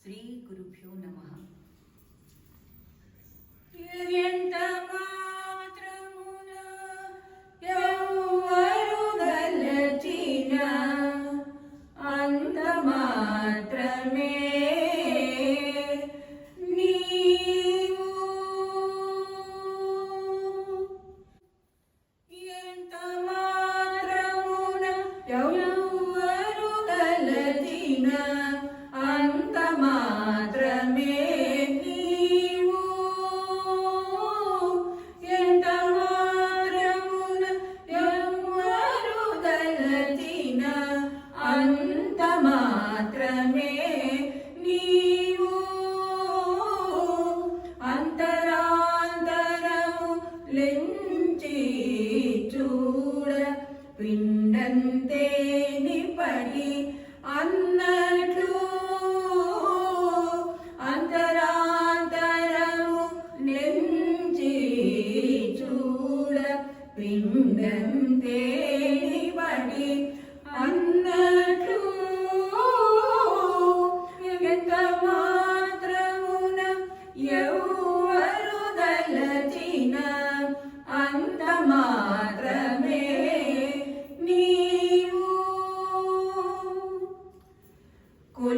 శ్రీ గురుభ్యో నమ. Let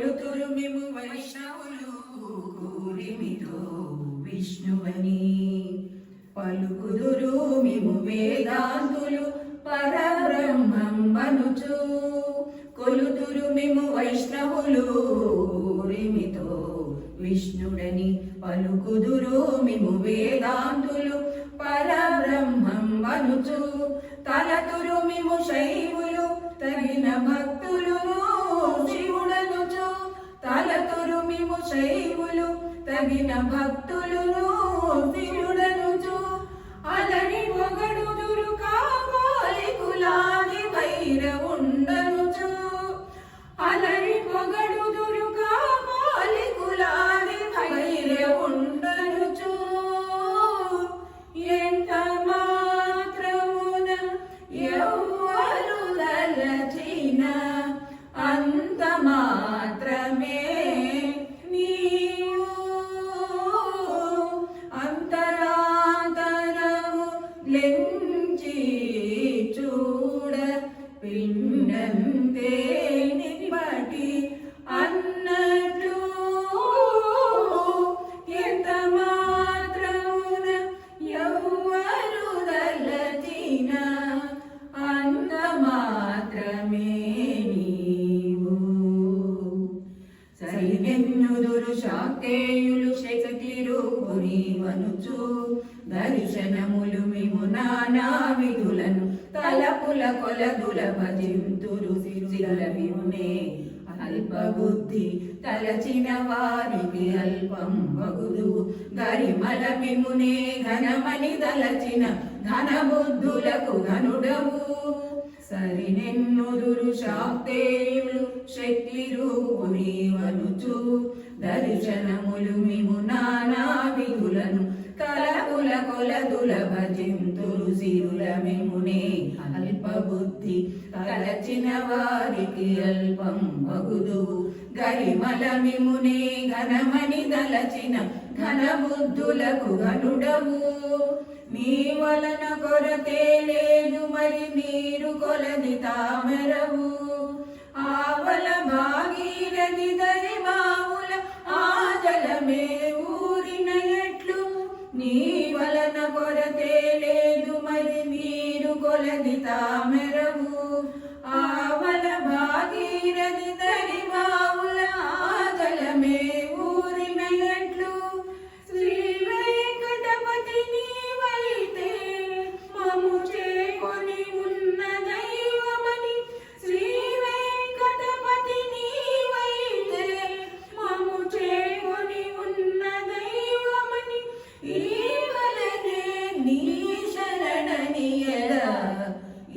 కొలుతురు మేము వైష్ణవులు కూరిమితో విష్ణువని. పలుకుదురు మేము వేదాంతులు పరబ్రహ్మనుచు కొలుతురు మేము వైష్ణవులు ఊరిమితో విష్ణుడని. పలుకుదురు మేము వేదాంతులు పర శైవులు తగిన భక్తులు శివుడనుచు అలని పొగడుదురు కావాలి కులాది భైరవు సరిగెన్నుదురు శాక్తేయులు శక్తి రూపుని వనుచు దర్శనములు మిము నానా విధులను తలపుల కొలదుల భజింతురు సిరుల విమునే అల్ప బుద్ధి తలచిన వారికి అల్పం బగుదు గరిమల విమునే ఘనమని తలచిన ఘన బుద్ధులకు ఘనుడవు. సరినెన్నుదురు శాక్తేయులు శక్తి రూపుని వనుచు దర్శనములు మిము నానా విధులను కలకుల కొలదుల భజింతురు సిరుల మిమునే అల్ప తలచిన వారికి అల్పం బగుదు గరిమల మిమునే ఘనమని దలచిన ఘనబుద్ధులకు ఘనుడవు నీ వలన కొరతే లేదు మరి మీరు కొలది తామెరవు. ఆవల భాగీరథి దరి బావుల ఆ కొలది తామెరవు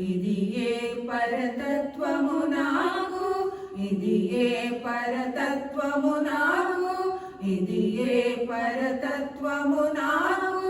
ఇది ఏ పరతత్వము నాకు ఇది ఏ పరతత్వము నాకు ఇది ఏ పరతత్వము నాకు.